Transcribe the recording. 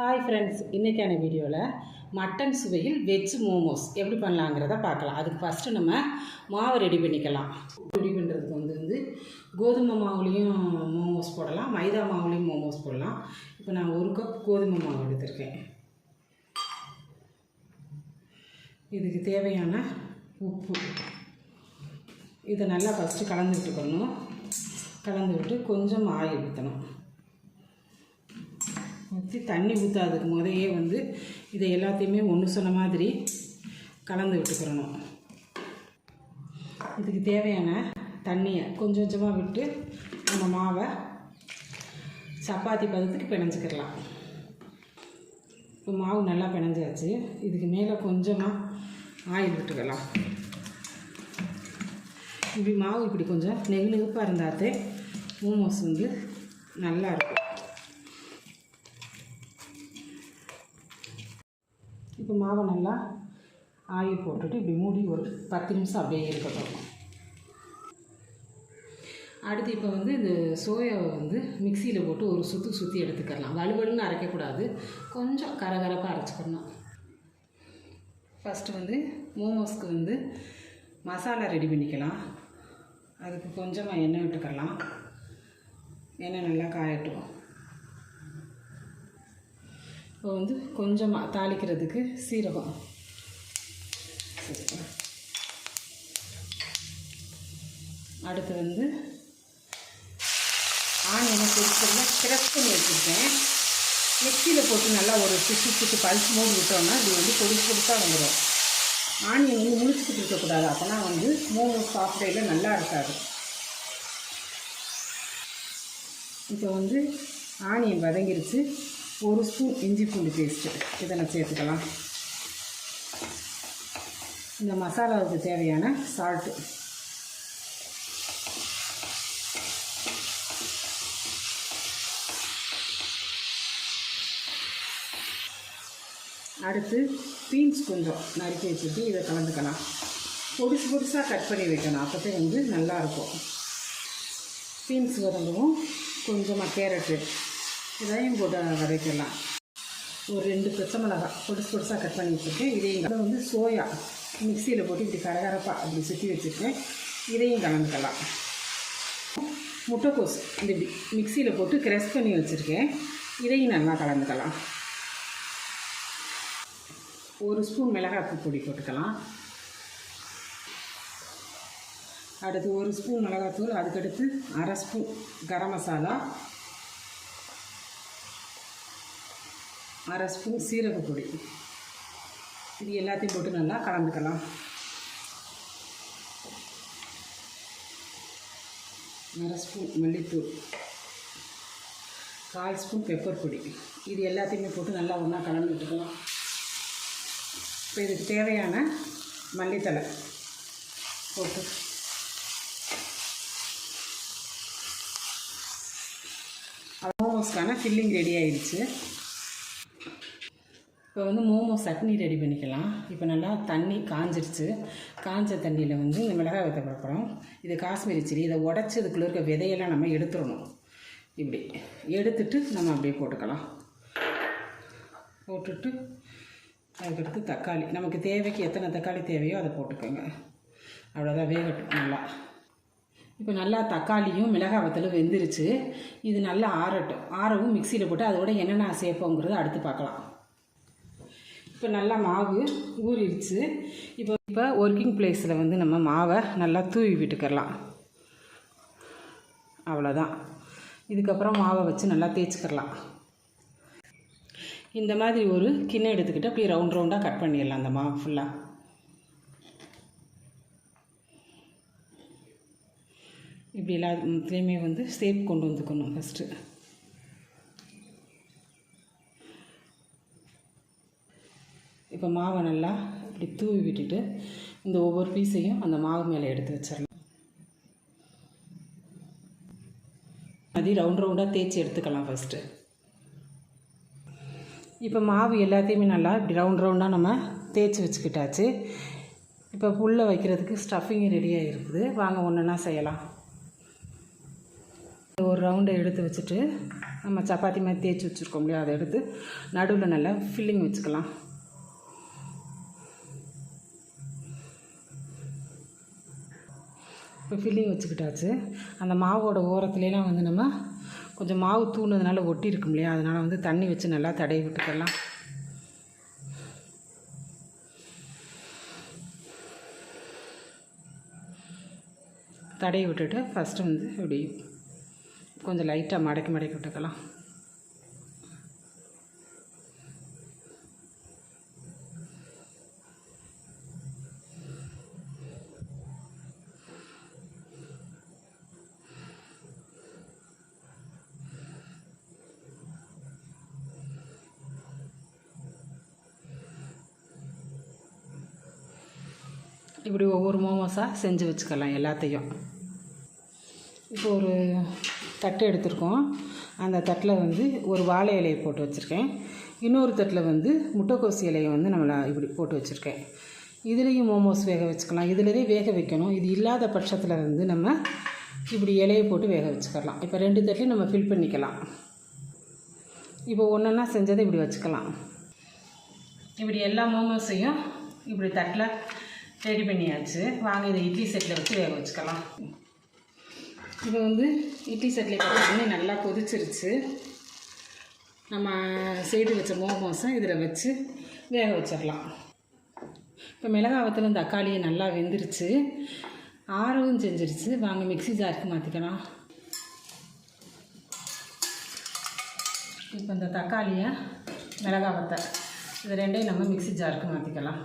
Hi friends இன்றைக்கான வீடியோவில் mutton சுவையில் வெஜ் மோமோஸ் எப்படி பண்ணலாங்கிறத பார்க்கலாம். அதுக்கு ஃபஸ்ட்டு நம்ம மாவை ரெடி பண்ணிக்கலாம். ரெடி பண்ணுறதுக்கு வந்து வந்து கோதுமை மாவுலேயும் மோமோஸ் போடலாம் மைதா மாவுலேயும் மோமோஸ் போடலாம். இப்போ நான் ஒரு கப் கோதுமை மாவு எடுத்திருக்கேன். இதுக்கு தேவையான உப்பு. இதை நல்லா ஃபஸ்ட்டு கலந்து விட்டுக்கணும் கலந்து விட்டு கொஞ்சம் ஆயில் ஊற்றணும் ஊற்றி தண்ணி ஊற்றாதுக்கு முதையே வந்து இதை எல்லாத்தையுமே ஒன்று சொன்ன மாதிரி கலந்து விட்டுக்கிறணும். இதுக்கு தேவையான தண்ணியை கொஞ்சம் கொஞ்சமாக விட்டு நம்ம மாவை சப்பாத்தி பதத்துக்கு பிணைஞ்சிக்கிடலாம் இப்போ மாவு நல்லா பிணைஞ்சாச்சு. இதுக்கு மேலே கொஞ்சமாக ஆயில் விட்டுக்கலாம். இப்படி மாவு இப்படி கொஞ்சம் நெகு நெகுப்பாக இருந்தாத்தே மோமோஸ் வந்து நல்லா இருக்கும் இப்போ மாவை நல்லா ஆயில் போட்டுட்டு இப்படி மூடி ஒரு பத்து நிமிஷம் அப்படியே இருக்கட்டும். அடுத்து இப்போ வந்து இந்த சோயாவை வந்து மிக்சியில் போட்டு ஒரு சுற்றி சுற்றி எடுத்துக்கலாம். வலுவலுன்னு அரைக்கக்கூடாது. கொஞ்சம் கரகரப்பாக அரைச்சிக்கணும். ஃபஸ்ட்டு வந்து மோமோஸ்க்கு வந்து மசாலா ரெடி பண்ணிக்கலாம். அதுக்கு கொஞ்சமாக எண்ணெய் விட்டுக்கலாம். எண்ணெய் நல்லா காயட்டும். இப்போ வந்து கொஞ்சமாக தாளிக்கிறதுக்கு சீரகம். அடுத்து வந்து ஆனியனை பொடிச்சல க்ரஷ் பண்ணி வச்சுருக்கேன். மிக்சியில் போட்டு நல்லா ஒரு பிசு பிசு பல்ஸ் மூடி விட்டோம்னா இது வந்து பொடிசு பொடிசாக வந்துடும் ஆனியன் வந்து முழிச்சுக்கிட்டு இருக்கக்கூடாது. அப்போனா வந்து மூணு சாஃப்ட்வேரில் நல்லா இருக்காது. இப்போ வந்து ஆனியன் வதங்கிருச்சு. ஒரு ஸ்பூன் இஞ்சி பூண்டு பேஸ்ட்டு இதை நான் சேர்த்துக்கலாம் இந்த மசாலாவுக்கு தேவையான சால்ட்டு அடுத்து பீன்ஸ் கொஞ்சம் நறுக்கி வச்சுட்டு இதை கலந்துக்கலாம் பொடிசு பொடிசாக கட் பண்ணி வைக்கணும் அப்போதே வந்து நல்லாயிருக்கும் பீன்ஸ் வதங்கவும் கொஞ்சமாக கேரட்டு இதையும் போட்டு வதக்கிடலாம். ஒரு ரெண்டு பச்சை மிளகாய் பொடிசு பொடுசாக கட் பண்ணி வச்சுருக்கேன் இதையும் கல- வந்து சோயா மிக்சியில் போட்டு இப்படி கரகரப்பாக அப்படி சுற்றி வச்சுருக்கேன் இதையும் கலந்துக்கலாம். முட்டைக்கோஸ் இந்த இப்படி மிக்சியில் போட்டு க்ரெஷ் பண்ணி வச்சுருக்கேன். இதையும் நல்லா கலந்துக்கலாம். ஒரு ஸ்பூன் மிளகாய்த்தூள் பொடி போட்டுக்கலாம். அடுத்து ஒரு ஸ்பூன் மிளகாத்தூள் அதுக்கடுத்து அரை ஸ்பூன் கரம் மசாலா அரை ஸ்பூன் சீரகப்பொடி பொடி. இது எல்லாத்தையும் போட்டு நல்லா கலந்துக்கலாம். அரை ஸ்பூன் மல்லித்தூள். கால் ஸ்பூன் பெப்பர் பொடி. இது எல்லாத்தையுமே போட்டு நல்லா ஒன்றா கலந்து விட்டுக்கலாம் இப்போ இதுக்கு தேவையான மல்லித்தலை போட்டு. மோமோஸ்க்கான ஃபில்லிங் ரெடி ஆயிடுச்சு. இப்போ வந்து மோமோ சட்னி ரெடி பண்ணிக்கலாம். இப்போ நல்லா தண்ணி காஞ்சிருச்சு. காஞ்ச தண்ணியில் வந்து இந்த மிளகாய் வத்த போடுறோம் இது காஷ்மீரி சில்லி. இதை உடச்சி இதுக்குள்ளே இருக்க விதையெல்லாம் நம்ம எடுத்துடணும். இப்படி எடுத்துட்டு நம்ம அப்படியே போட்டுக்கலாம். போட்டுட்டு அதுக்கடுத்து தக்காளி. நமக்கு தேவைக்கு எத்தனை தக்காளி தேவையோ அதை போட்டுக்கோங்க. அவ்வளோதான் வேகட்டும் நல்லா. இப்போ நல்லா தக்காளியும் மிளகாய் வத்தலும் வெந்துருச்சு. இது நல்லா ஆறட்டும். ஆறவும் மிக்சியில் போட்டு அதோட என்னென்ன சேர்ப்போங்கிறது அடுத்து பார்க்கலாம். இப்போ நல்லா மாவு ஊறிடுச்சு. இப்போ இப்போ ஒர்க்கிங் பிளேஸில் வந்து நம்ம மாவை நல்லா தூவி விட்டுக்கிறலாம். அவ்வளோதான். இதுக்கப்புறம் மாவை வச்சு நல்லா தேய்ச்சிக்கிறலாம். இந்த மாதிரி ஒரு கிண்ணம் எடுத்துக்கிட்டு அப்படியே ரவுண்ட் ரவுண்டாக கட் பண்ணிடலாம் அந்த மாவு ஃபுல்லாக இப்படி எல்லாத்துலேயுமே வந்து ஷேப் கொண்டு வந்துக்கணும் ஃபஸ்ட்டு இப்போ மாவை நல்லா இப்படி தூவி விட்டுட்டு இந்த ஒவ்வொரு பீஸையும் அந்த மாவு மேலே எடுத்து வச்சிடலாம். அது ரவுண்ட் ரவுண்டாக தேய்ச்சி எடுத்துக்கலாம் ஃபஸ்ட்டு இப்போ மாவு எல்லாத்தையுமே நல்லா இப்படி ரவுண்ட் ரவுண்டாக நம்ம தேய்ச்சி வச்சுக்கிட்டாச்சு. இப்போ புல்லை வைக்கிறதுக்கு ஸ்டஃபிங் ரெடியாக இருக்குது. வாங்க ஒன்றுனா செய்யலாம். ஒரு ரவுண்டை எடுத்து வச்சுட்டு நம்ம சப்பாத்தி மாதிரி தேய்ச்சி வச்சுருக்கோம் இல்லையா அதை எடுத்து நடுவில் நல்லா ஃபில்லிங் வச்சுக்கலாம். இப்போ ஃபில்லிங் வச்சுக்கிட்டாச்சு. அந்த மாவோட ஓரத்துலலாம் வந்து நம்ம கொஞ்சம் மாவு தூணுனதுனால ஒட்டி இருக்கும் இல்லையா? அதனால் வந்து தண்ணி வச்சு நல்லா தடவி விட்டுக்கலாம். தடவி விட்டுட்டு ஃபஸ்ட்டு வந்து இப்படி கொஞ்சம் லைட்டாக மடக்கி மடக்கி விட்டுக்கலாம். இப்படி ஒவ்வொரு மோமோஸாக செஞ்சு வச்சுக்கலாம் எல்லாத்தையும். இப்போ ஒரு தட்டு எடுத்திருக்கோம். அந்த தட்டில் வந்து ஒரு வாழை இலையை போட்டு வச்சுருக்கேன். இன்னொரு தட்டில் வந்து முட்டைக்கோசி இலையை வந்து நம்மளை இப்படி போட்டு வச்சுருக்கேன். இதுலேயும் மோமோஸ் வேக வச்சுக்கலாம். இதுலேயே வேக வைக்கணும். இது இல்லாத பட்சத்தில் வந்து நம்ம இப்படி இலையை போட்டு வேக வச்சுக்கலாம். இப்போ ரெண்டு தட்டிலையும் நம்ம ஃபில் பண்ணிக்கலாம். இப்போ ஒன்றா செஞ்சதை இப்படி வச்சுக்கலாம். இப்படி எல்லா மோமோஸையும் இப்படி தட்டில் ரெடி பண்ணியாச்சு. வாங்க இதை இட்லி செட்டில் வச்சு வேக வச்சுக்கலாம். இது வந்து இட்லி செட்டில் பார்த்தீங்கன்னா நல்லா கொதிச்சிருச்சு. நம்ம செய்து வச்ச மோமோஸை இதில் வச்சு வேக வச்சிடலாம். இப்போ மிளகா வத்தலும் தக்காளியை நல்லா வெந்துருச்சு. ஆறவும் செஞ்சிருச்சு. வாங்க மிக்ஸி ஜாருக்கு மாற்றிக்கலாம் இப்போ இந்த தக்காளியை மிளகா மிளகாவத்தை இது ரெண்டையும் நம்ம மிக்ஸி ஜாருக்கு மாற்றிக்கலாம்